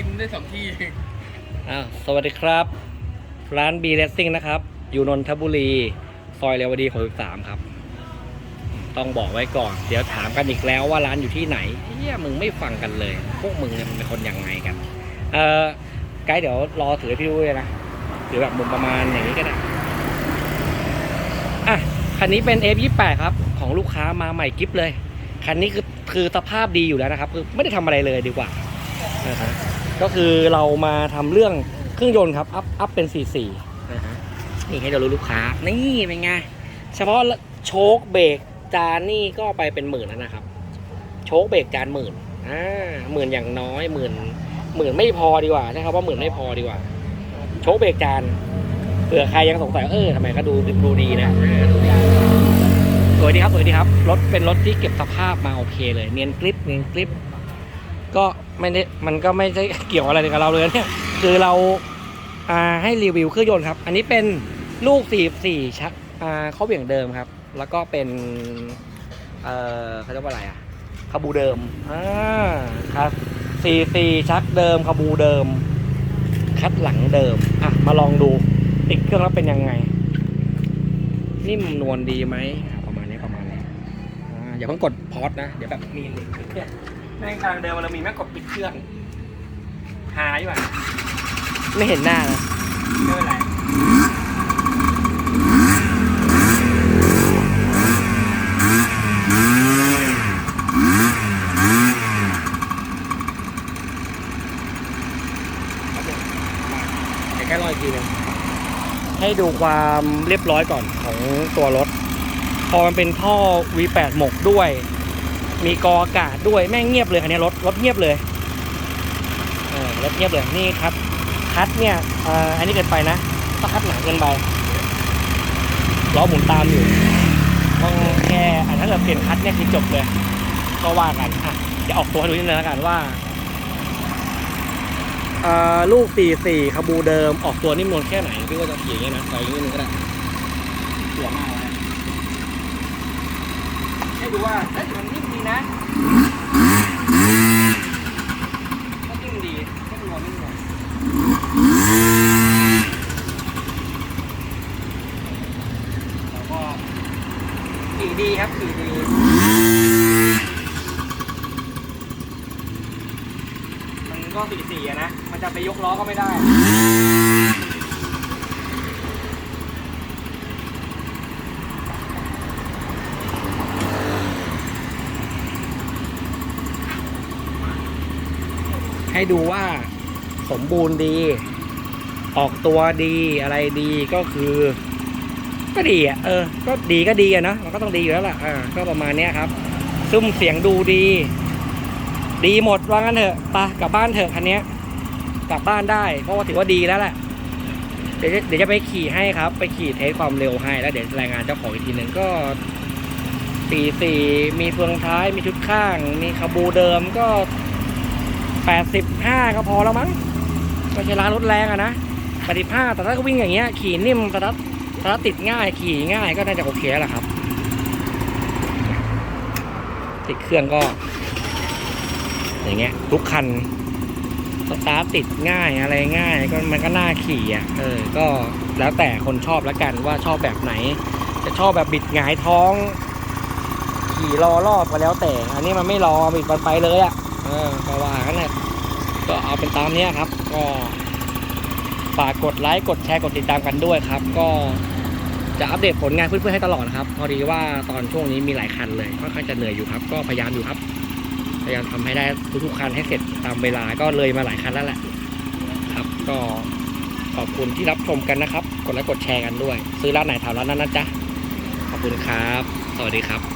กินได้สองที่อ้าวสวัสดีครับ ร้าน B Racing นะครับ อยู่นนทบุรี ซอยเรวดี63ครับ ต้องบอกไว้ก่อน เดี๋ยวถามกันอีกแล้วว่าร้านอยู่ที่ไหนเฮียมึงไม่ฟังกันเลย พวกมึงเนี่ยมันเป็นคนยังไงกัน เออไกด์เดี๋ยวรอถือให้พี่ด้วยนะ ถือแบบมุมประมาณอย่างนี้ก็ได้ อะ คันนี้เป็น F28 ครับ ของลูกค้ามาใหม่กิฟเลย คันนี้คือคือสภาพดีอยู่แล้วนะครับ คือไม่ได้ทำอะไรเลยดีกว่านะฮะ ก็คือเรามาทำเรื่องเครื่องยนต์ครับ อัพอัพเป็น 44นะฮะนี่ให้เรารู้ลูกค้า นี่เป็นไง เฉพาะโชคเบรกจานนี่ก็ไปเป็นหมื่นแล้วนะครับ โชคเบรกจานหมื่นอ่าหมื่นอย่างน้อยหมื่นหมื่นไม่พอดีกว่าใช่ครับว่าหมื่นไม่พอดีกว่า โชคเบรกจานเผื่อใครยังสงสัยว่าเออทำไมก็ดูดูดีนะเออดูดีสวยดีครับสวยดีครับรถเป็นรถที่เก็บสภาพมาโอเคเลย เนียนกริปเนียนกริปก็ ไม่ได้มันก็ไม่ใช่เกี่ยวอะไรกับเราเลยเนี่ยคือเราอ่าให้รีวิวเครื่องยนต์ครับ อันนี้เป็นลูก 44ชักอ่าเขาเบี่ยงเดิมครับ แล้วก็เป็นเอ่อเขาเรียกว่าอะไรอะขบูเดิมอ่าครับ 44 ชักเดิมขบูเดิม คัดหลังเดิมอะมาลองดูติดเครื่องแล้วเป็นยังไง นิ่มนวลดีไหมประมาณนี้ประมาณนี้อ่าอย่าเพิ่งกดพอสนะ เดี๋ยวแบบมีหนึ่งเครื่ องแม่งกลางเดิมเรามีแม่งกดปิดเครื่อง หาอยู่อะไม่เห็นหน้านะไม่เป็นไรเดี๋ยวแค่รออีกทีหนึงให้ดูความเรียบร้อยก่อนของตัวรถ พอมันเป็นท่อ V8 หมกด้วย มีกออากาศด้วยแม่งเงียบเลยคันนี้รถรถเงียบเลยรถเงียบเลยนี่ครับคัดเนี่ยอ,อันนี้เกินไปนะต้องคัดหนาเกินไปล้อหมุนตามอยู่ต้องแค่อันถ้าเกิดเปลี่ยนคัดเนี่ยคือจบเลย ก็ว่ากันอะจะออกตัวให้ดูนิดนึงแล้วกันว่าเอ่อลูก 44ขบูเดิมออกตัวนิ่มนวลแค่ไหนพี่ก็จะขี่อย่างเงี้ยนะใส่อย่างนี้นึงก็ได้หัวมากเลยให้ดูว่าเอ้ยมันนิ่ม นะก็นิ่มดีก็นวลนิ่มนวลแล้วก็ขี่ดีครับขี่ดีมันก็สี่สี่นะ มันจะไปยกล้อก็ไม่ได้ ให้ดูว่าสมบูรณ์ดี ออกตัวดีอะไรดีก็คือ ก็ดีอะเออ ก็ดีก็ดีอะนะมันก็ต้องดีอยู่แล้วล่ะอ่าก็ประมาณเนี้ยครับ ซุ้มเสียงดูดี ดีหมดว่างั้นเถอะไปกลับบ้านเถอะคันนี้กลับบ้านได้ เพราะว่าถือว่าดีแล้วแหละเดี๋ยวจะเดี๋ยวจะไปขี่ให้ครับ ไปขี่เทสความเร็วให้แล้วเดี๋ยวรายงานเจ้าของอีกทีหนึ่งก็สี่สี่มีเฟืองท้ายมีชุดข้าง มีขบูเดิมก็ แปดสิบห้าก็พอแล้วมั้งไม่ใช่ร้านรถแรงอะนะแปดสิบห้าแต่ถ้าวิ่งอย่างเงี้ยขี่นิ่มสตาร์ทสตาร์ทติดง่ายขี่ง่ายก็น่าจะโอเคแล้วล่ะครับ ติดเครื่องก็ อย่างเงี้ยทุกคันสตาร์ทติดง่ายอะไรง่ายก็มันก็น่าขี่อะเออก็แล้วแต่คนชอบแล้วกันว่าชอบแบบไหน จะชอบแบบบิดหงายท้อง ขี่รอรอบก็แล้วแต่ อันนี้มันไม่รอบิดมันไปเลยอะ เออก็ว่ากันแหละก็เอาเป็นตามนี้ครับ ก็ฝากกดไลค์กดแชร์กดติดตามกันด้วยครับ ก็จะอัปเดตผลงานเพื่อนๆให้ตลอดนะครับ พอดีว่าตอนช่วงนี้มีหลายคันเลยค่อนข้างจะเหนื่อยอยู่ครับ ก็พยายามอยู่ครับ พยายามทำให้ได้ทุกๆคันให้เสร็จตามเวลาก็เลยมาหลายคันแล้วแหละครับ ก็ขอบคุณที่รับชมกันนะครับ กดไลค์กดแชร์กันด้วย ซื้อร้านไหนถามร้านนั้นนะจ๊ะขอบคุณครับ สวัสดีครับ